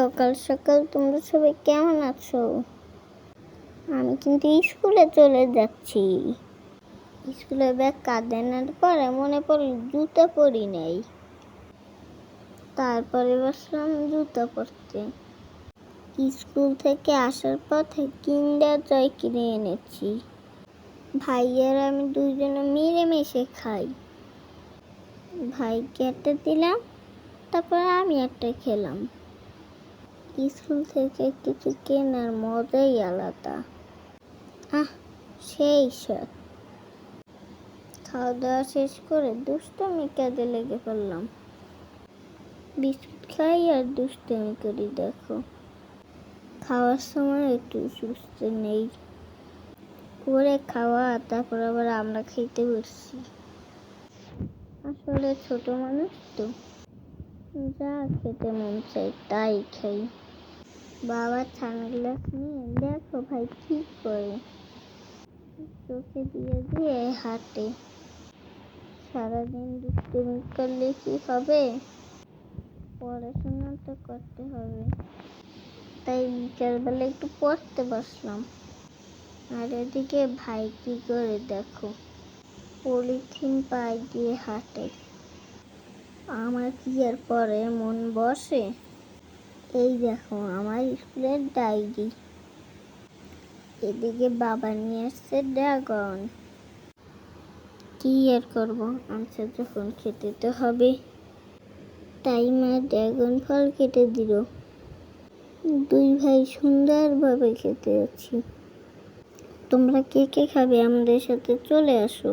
সকাল সকাল তোমরা সবাই কেমন আছো? আমি কিন্তু স্কুলে চলে যাচ্ছি। স্কুলে ব্যাগ কাঁধে আনার পরে মনে পড়ল জুতো পরি নাই। তারপরে বসলাম জুতো পরতে। স্কুল থেকে আসার পথে কিন্ডার জয় কিনে এনেছি। ভাইয়ের আমি দুইজনে মিলেমিশে খাই। ভাইকে একটা দিলাম, তারপর আমি একটা খেলাম। স্কুল থেকে কিছু কেনার মজাই আলাদা। আহ, সেই সব। খাওয়া দাওয়া শেষ করে দুষ্টমি কাজে লেগে পড়লাম। বিস্কুট খাই আর দুষ্টমি করি, দেখো। খাওয়ার সময় একটু সুস্থ নেই। করে খাওয়া, তারপর আবার আমরা খেতে বসছি। আসলে ছোট মানুষ তো। যা খেতে মন চাই তাই খাই। বাবা ছানা গ্লাস নিয়ে, দেখো ভাই, কি করে? চোখে দিয়ে দিয়ে হাঁটে। সারাদিন দুষ্টুমি করলে কি হবে? পড়াশোনা তো করতে হবে। তাই বিকালবেলা একটু পড়তে বসলাম। আর এদিকে ভাই কি করে দেখো? পলিথিন পায়ে দিয়ে হাঁটে। আমার কি আর পরে মন বসে? এই দেখো, আমার স্কুলের ডায়েরি। এদিকে বাবা নিয়ে আসছে ড্রাগন। কি আর করব? আনসার যখন খেতে তো হবে। তাই মা ড্রাগন ফল কেটে দিল। দুই ভাই সুন্দরভাবে খেতে আছি তোমরা কে কে খাবে? আমাদের সাথে চলে আসো।